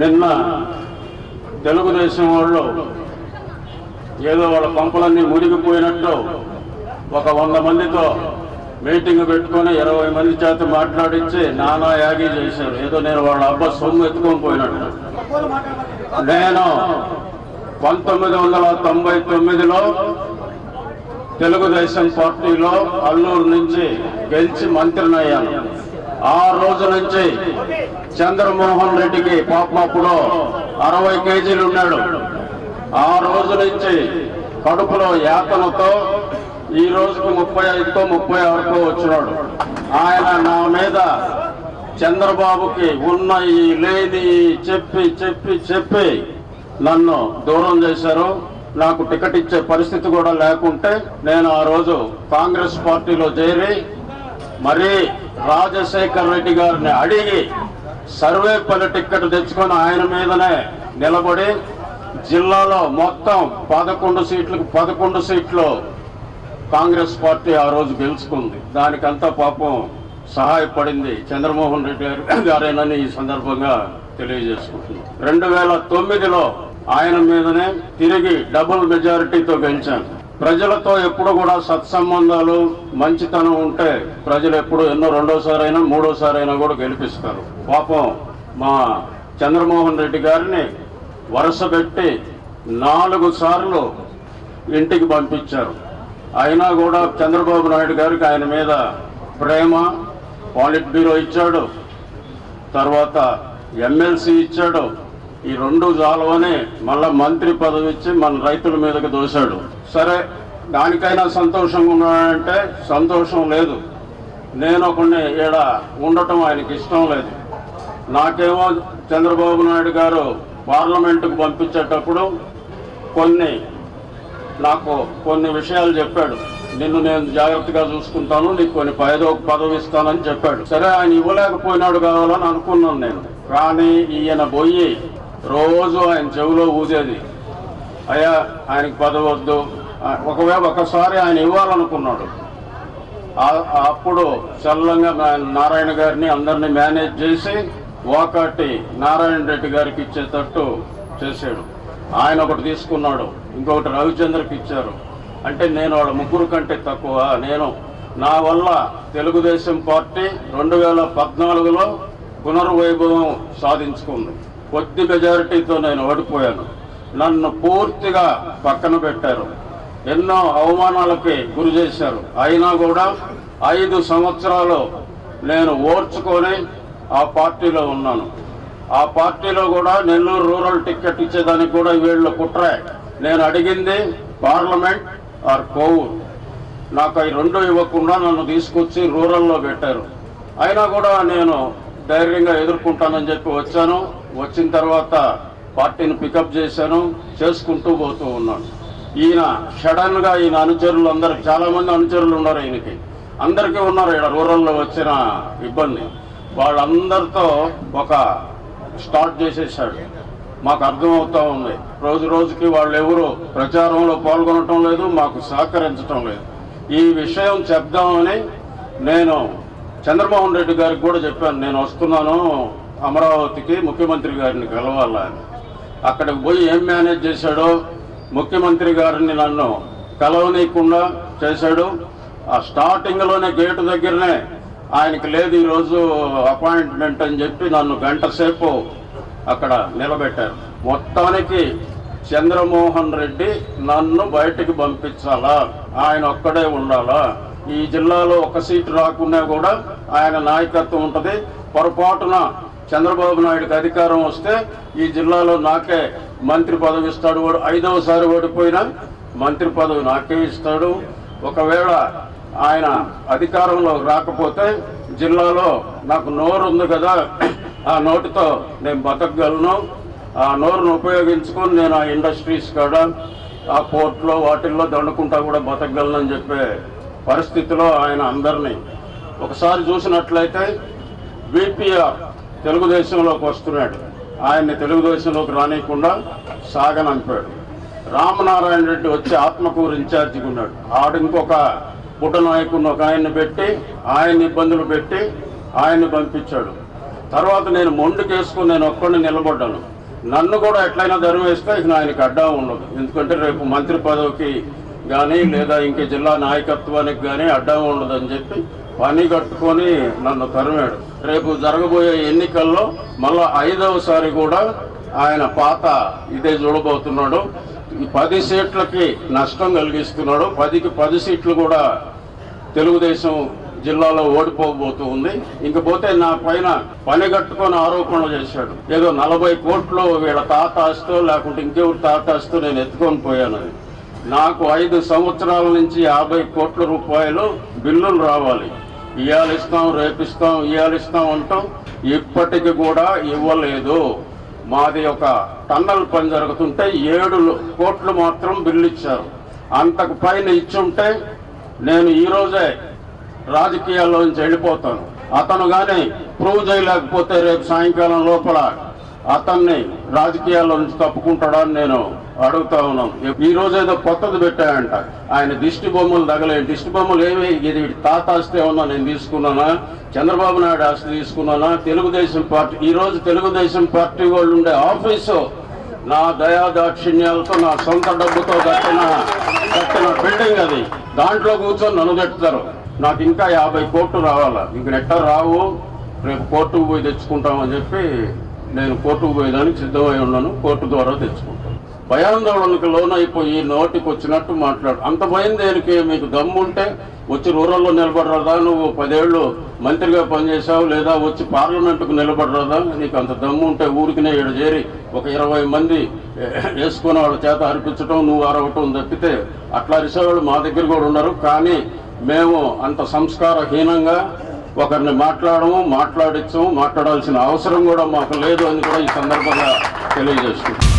నిన్న తెలుగుదేశం వాళ్ళు ఏదో వాళ్ళ పంపలన్నీ మునిగిపోయినట్టు ఒక వంద మందితో మీటింగ్ పెట్టుకొని ఇరవై మంది చేత మాట్లాడించి నానా యాగి చేశారు. ఏదో నేను వాళ్ళ అబ్బా సొమ్ము ఎత్తుకొని పోయినట్టు. నేను పంతొమ్మిది వందల తొంభై తొమ్మిదిలో తెలుగుదేశం పార్టీలో అల్లూరు నుంచి గెలిచి మంత్రినయ్యాను ఆ రోజు నుంచి చంద్రమోహన్ రెడ్డికి పాపమప్పుడు అరవై కేజీలు ఉన్నాడు. ఆ రోజు నుంచి కడుపులో యాతనతో ఈ రోజుకి ముప్పై ఐదుతో ముప్పై వరకు వచ్చినాడు. ఆయన నా మీద చంద్రబాబుకి ఉన్న ఈ లేని చెప్పి చెప్పి చెప్పి నన్ను దూరం చేశారు. నాకు టికెట్ ఇచ్చే పరిస్థితి కూడా లేకుంటే నేను ఆ రోజు కాంగ్రెస్ పార్టీలో చేరి మరీ రాజశేఖర్ రెడ్డి గారిని అడిగి సర్వేపల్లి టిక్కెట్ తెచ్చుకొని ఆయన మీదనే నిలబడి జిల్లాలో మొత్తం పదకొండు సీట్లకు పదకొండు సీట్లు కాంగ్రెస్ పార్టీ ఆ రోజు గెలుచుకుంది. దానికంతా పాపం సహాయపడింది చంద్రమోహన్ రెడ్డి గారు గారేనని ఈ సందర్భంగా తెలియజేసుకుంటున్నాను రెండు వేల తొమ్మిదిలో ఆయన మీదనే తిరిగి డబుల్ మెజారిటీతో గెలిచాను. ప్రజలతో ఎప్పుడు కూడా సత్సంబంధాలు మంచితనం ఉంటే ప్రజలు ఎప్పుడు ఎన్నో రెండోసారి అయినా మూడోసారి అయినా కూడా గెలిపిస్తారు. పాపం మా చంద్రమోహన్ రెడ్డి గారిని వరుస పెట్టి నాలుగు సార్లు ఇంటికి పంపించారు. అయినా కూడా చంద్రబాబు నాయుడు గారికి ఆయన మీద ప్రేమ పాలిట్ బ్యూరో ఇచ్చాడు. తర్వాత ఎమ్మెల్సీ ఇచ్చాడు. ఈ రెండు జాలవని మళ్ళా మంత్రి పదవి ఇచ్చి మన రైతుల మీదకి దోశాడు. సరే దానికైనా సంతోషంగా ఉన్నాడంటే సంతోషం లేదు. నేను ఒకడిని ఈడ ఉండటం ఆయనకి ఇష్టం లేదు. నాకేమో చంద్రబాబు నాయుడు గారు పార్లమెంటుకు పంపించేటప్పుడు కొన్ని నాకు కొన్ని విషయాలు చెప్పాడు. నిన్ను నేను జాగ్రత్తగా చూసుకుంటాను నీకు కొన్ని పదో పదవి ఇస్తానని చెప్పాడు. సరే ఆయన ఇవ్వలేకపోయినాడు కావాలని అనుకున్నాను నేను. కానీ ఈయన పోయి రోజు ఆయన చెవిలో ఊదేది. అయ్యా ఆయనకి పదవద్దు ఒకవేళ ఒకసారి ఆయన ఇవ్వాలనుకున్నాడు. అప్పుడు చల్లంగా నారాయణ గారిని అందరినీ మేనేజ్ చేసి వాకాటి నారాయణ రెడ్డి గారికి ఇచ్చేటట్టు చేశాడు. ఆయన ఒకటి తీసుకున్నాడు. ఇంకొకటి రవిచంద్రకి ఇచ్చారు. అంటే నేను వాళ్ళ ముగ్గురు కంటే తక్కువ. నేను నా వల్ల తెలుగుదేశం పార్టీ రెండు వేల పద్నాలుగులో పునర్వైభవం సాధించుకుంది. కొద్ది మెజారిటీతో నేను ఓడిపోయాను. నన్ను పూర్తిగా పక్కన పెట్టారు. ఎన్నో అవమానాలకి గురి చేశారు. అయినా కూడా ఐదు సంవత్సరాలు నేను ఓర్చుకొని ఆ పార్టీలో ఉన్నాను. ఆ పార్టీలో కూడా నెల్లూరు రూరల్ టికెట్ ఇచ్చేదానికి కూడా వీళ్ళు కుట్రే. నేను అడిగింది పార్లమెంట్ ఆర్ కోవూరు. నాకు అవి రెండు ఇవ్వకుండా నన్ను తీసుకొచ్చి రూరల్లో పెట్టారు. అయినా కూడా నేను ధైర్యంగా ఎదుర్కొంటానని చెప్పి వచ్చాను. వచ్చిన తర్వాత పార్టీని పికప్ చేశాను చేసుకుంటూ పోతూ ఉన్నాను. ఈయన సడన్గా ఈయన అనుచరులు అందరు చాలా మంది అనుచరులు ఉన్నారు ఈయనకి. అందరికీ ఉన్నారు ఇక్కడ రూరల్లో వచ్చిన ఇబ్బంది. వాళ్ళందరితో ఒక స్టార్ట్ చేసేసాడు మాకు అర్థమవుతా ఉంది. రోజు రోజుకి వాళ్ళు ఎవరు ప్రచారంలో పాల్గొనటం లేదు మాకు సహకరించటం లేదు. ఈ విషయం చెప్దామని నేను చంద్రమోహన్ రెడ్డి గారికి కూడా చెప్పాను. నేను వస్తున్నాను అమరావతికి ముఖ్యమంత్రి గారిని కలవాలని. అక్కడికి పోయి ఏం మేనేజ్ చేశాడో ముఖ్యమంత్రి గారిని నన్ను కలవనీయకుండా చేశాడు. ఆ స్టార్టింగ్లోనే గేటు దగ్గరనే ఆయనకి లేదు ఈరోజు అపాయింట్మెంట్ అని చెప్పి నన్ను గంట సేపు అక్కడ నిలబెట్టారు. మొత్తానికి చంద్రమోహన్ రెడ్డి నన్ను బయటికి పంపించాలా? ఆయన ఒక్కడే ఉండాలా? ఈ జిల్లాలో ఒక సీటు రాకున్నా కూడా ఆయన నాయకత్వం ఉంటుంది. పొరపాటున చంద్రబాబు నాయుడుకి అధికారం వస్తే ఈ జిల్లాలో నాకే మంత్రి పదవి ఇస్తాడు వాడు. ఐదవసారి ఓడిపోయినా మంత్రి పదవి నాకే ఇస్తాడు. ఒకవేళ ఆయన అధికారంలో రాకపోతే జిల్లాలో నాకు నోరు ఉంది కదా. ఆ నోటితో నేను బతకగలను. ఆ నోరును ఉపయోగించుకొని నేను ఆ ఇండస్ట్రీస్ కాడ ఆ పోర్ట్లో వాటిల్లో దండుకుంటా కూడా బతకగలనని చెప్పే పరిస్థితిలో ఆయన అందరినీ. ఒకసారి చూసినట్లయితే బీపీఆర్ తెలుగుదేశంలోకి వస్తున్నాడు. ఆయన్ని తెలుగుదేశంలోకి రానియకుండా సాగనంపాడు. రామనారాయణ రెడ్డి వచ్చి ఆత్మకూరు ఇన్ఛార్జిగా ఉన్నాడు. ఆడు ఇంకొక పుట్ట నాయకుడిని ఒక ఆయన్ని పెట్టి ఆయన ఇబ్బందులు పెట్టి ఆయన్ని పంపించాడు. తర్వాత నేను మొండుకేసుకుని నేను ఒక్కడిని నిలబడ్డాను. నన్ను కూడా ఎట్లయినా ధరివేస్తే ఇక ఆయనకి అడ్డా ఉండదు. ఎందుకంటే రేపు మంత్రి పదవికి కానీ లేదా ఇంకే జిల్లా నాయకత్వానికి కానీ అడ్డా ఉండదు అని చెప్పి పని కట్టుకొని నన్ను తరిమాడు. రేపు జరగబోయే ఎన్నికల్లో మళ్ళా ఐదవసారి కూడా ఆయన పాత ఇదే చూడబోతున్నాడు. ఈ పది సీట్లకి నష్టం కలిగిస్తున్నాడు. పదికి పది సీట్లు కూడా తెలుగుదేశం జిల్లాలో ఓడిపోబోతూ ఉంది. ఇంకపోతే నా పైన పని కట్టుకొని ఆరోపణలు చేశాడు. ఏదో నలభై కోట్లు వీళ్ళ తాత ఆస్తో లేకుంటే ఇంకెవరి తాత ఆస్తో నేను ఎత్తుకొని పోయాను. నాకు ఐదు సంవత్సరాల నుంచి యాభై కోట్ల రూపాయలు బిల్లులు రావాలి. ఇవాళ ఇస్తాం రేపిస్తాం ఇవాళ ఇస్తాం అంటాం. ఇప్పటికి కూడా ఇవ్వలేదు. మాది ఒక టన్నల్ పని జరుగుతుంటే ఏడు కోట్లు మాత్రం బిల్లు ఇచ్చారు అంతకు పైన ఇచ్చుంటే నేను ఈరోజే రాజకీయాల్లో నుంచి వెళ్ళిపోతాను. అతను కానీ ప్రూవ్ చేయలేకపోతే రేపు సాయంకాలం లోపల అతన్ని రాజకీయాల్లో నుంచి తప్పుకుంటాడా అని నేను అడుగుతా ఉన్నాను ఈ రోజు ఏదో కొత్తది పెట్టాయంట ఆయన దిష్టి బొమ్మలు తగలే దిష్టి బొమ్మలు ఏమి? ఇది తాత ఆస్తి ఏమన్నా నేను తీసుకున్నానా? చంద్రబాబు నాయుడు ఆస్తి తీసుకున్నానా? తెలుగుదేశం పార్టీ ఈ రోజు తెలుగుదేశం పార్టీ వాళ్ళు ఉండే ఆఫీసు నా దయా దాక్షిణ్యాలతో నా సొంత డబ్బుతో కట్టిన కట్టిన బిల్డింగ్ అది. దాంట్లో కూర్చొని నన్ను కట్టుతారు నాకు ఇంకా యాభై కోట్లు రావాలా. ఇంక నెట్ట రావు. రేపు కోర్టుకు పోయి తెచ్చుకుంటామని చెప్పి నేను కోర్టుకు పోయేదానికి సిద్ధమై ఉన్నాను కోర్టు ద్వారా తెచ్చుకుంటాను. భయాందోళనకు లోనైపోయి నోటికి వచ్చినట్టు మాట్లాడు. అంత భయం దేనికి? మీకు దమ్ముంటే వచ్చి రూరల్లో నిలబడరాదా? నువ్వు పదేళ్ళు మంత్రిగా పనిచేసావు లేదా వచ్చి పార్లమెంటుకు నిలబడరాదా? నీకు అంత దమ్ము ఉంటే ఊరికినే ఇక్కడ చేరి ఒక ఇరవై మంది వేసుకుని వాళ్ళ చేత అర్పించడం నువ్వు అరవటం తప్పితే అట్లా అరిసేవాళ్ళు మా దగ్గర కూడా ఉన్నారు. కానీ మేము అంత సంస్కారహీనంగా ఒకరిని మాట్లాడము మాట్లాడించము మాట్లాడాల్సిన అవసరం కూడా మాకు లేదు అని కూడా ఈ సందర్భంగా తెలియజేస్తున్నాం.